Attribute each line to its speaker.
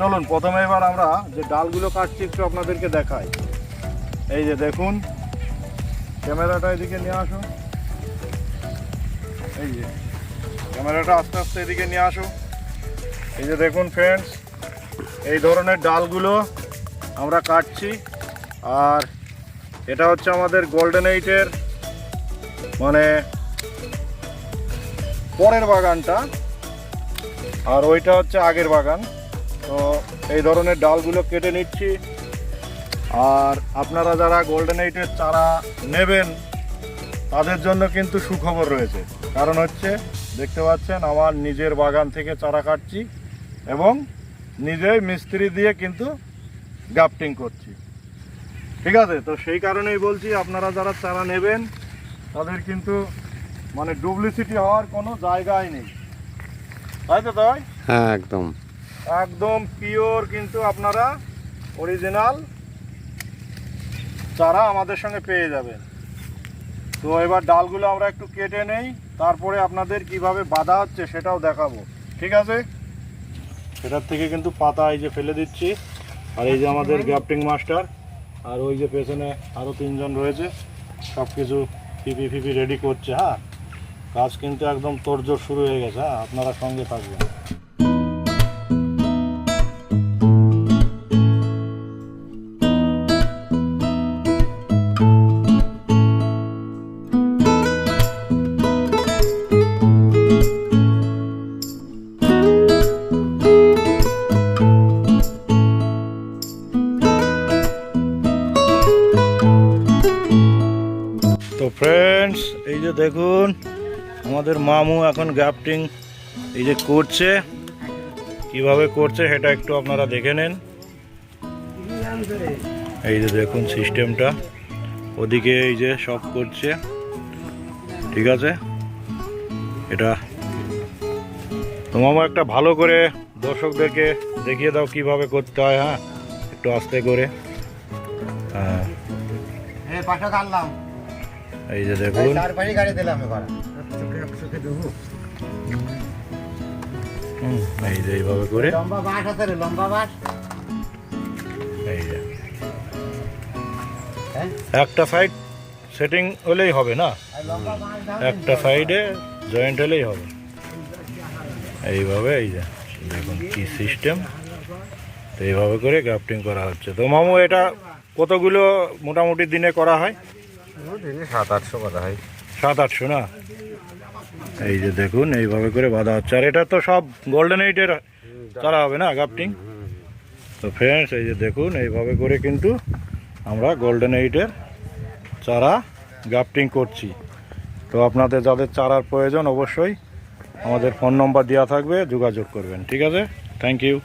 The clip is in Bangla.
Speaker 1: চলুন, প্রথমে এবার আমরা যে ডালগুলো কাটছি একটু আপনাদেরকে দেখাই। এই যে দেখুন, ক্যামেরাটা এদিকে নিয়ে আসো এই যে, ক্যামেরাটা আস্তে আস্তে এদিকে নিয়ে আসো এই যে দেখুন ফ্রেন্ডস এই ধরনের ডালগুলো আমরা কাটছি। আর এটা হচ্ছে আমাদের গোল্ডেন এইটের মানে পরের বাগানটা। আর ওইটা হচ্ছে আগের বাগান। তো এই ধরনের ডালগুলো কেটে নিচ্ছি। আর আপনারা যারা গোল্ডেন এইটের চারা নেবেন, তাদের জন্য কিন্তু সুখবর রয়েছে। কারণ হচ্ছে, দেখতে পাচ্ছেন, আমার নিজের বাগান থেকে চারা কাটছি এবং নিজেই মিস্ত্রি দিয়ে কিন্তু গাফটিং করছি। ঠিক আছে? তো সেই কারণেই বলছি, আপনারা যারা চারা নেবেন, তাদের কিন্তু মানে ডুপ্লিসিটি হওয়ার কোনো জায়গাই নেই। তাই তো, তাই?
Speaker 2: হ্যাঁ একদম।
Speaker 1: একদম পিওর কিন্তু আপনারা অরিজিনাল চারা আমাদের সঙ্গে পেয়ে যাবেন। তো এবার ডালগুলো আমরা একটু কেটে নেই, তারপরে আপনাদের কীভাবে বাঁধা হচ্ছে সেটাও দেখাবো। ঠিক আছে? সেটার থেকে কিন্তু পাতা এই যে ফেলে দিচ্ছি, আর এই যে আমাদের গ্রাফটিং মাস্টার, আর ওই যে পেছনে আরও তিনজন রয়েছে সব কিছু পিপি ফিপি রেডি করছে হ্যাঁ? কাজ কিন্তু একদম তোড়জোড় শুরু হয়ে গেছে হ্যাঁ? আপনারা সঙ্গে থাকবেন। ফ্রেন্ডস এই যে দেখুন, আমাদের মামু এখন গ্রাফটিং এই যে করছে। কীভাবে করছে সেটা একটু আপনারা দেখে নেন। এই যে দেখুন সিস্টেমটা ওদিকে এই যে সব করছে। ঠিক আছে? এটা তো মামু, একটা ভালো করে দর্শকদেরকে দেখিয়ে দাও কীভাবে করতে হয় হ্যাঁ? একটু আস্তে করে। হ্যাঁ। এই যে দেখুন।
Speaker 3: চারপাশে গাড়ি দিলাম এবার।
Speaker 1: এই যে এইভাবে করে।
Speaker 3: লম্বা বাঁশ আছে রে লম্বা বাঁশ।
Speaker 1: এই যে।
Speaker 3: হ্যাঁ?
Speaker 1: একটা সাইড সেটিং হলেই হবে না? একটা সাইডে জয়েন্ট হলেই হবে। এইভাবে এই যে দেখুন কি সিস্টেম। তো এইভাবে করে গ্রাফটিং করা হচ্ছে। তো মামু এটা কতগুলো মোটামুটি দিনে করা হয়?
Speaker 2: সাত আটশো হয়।
Speaker 1: সাত আটশো না? এই যে দেখুন, এইভাবে করে বাঁধা হচ্ছে। আর এটা তো সব গোল্ডেন এইটের চারা হবে না গ্রাফটিং তো ফ্রেন্ডস এই যে দেখুন, এইভাবে করে কিন্তু আমরা গোল্ডেন এইটের চারা গ্রাফটিং করছি। তো আপনাদের যাদের চারার প্রয়োজন অবশ্যই আমাদের ফোন নম্বর দেওয়া থাকবে, যোগাযোগ করবেন, ঠিক আছে? Thank you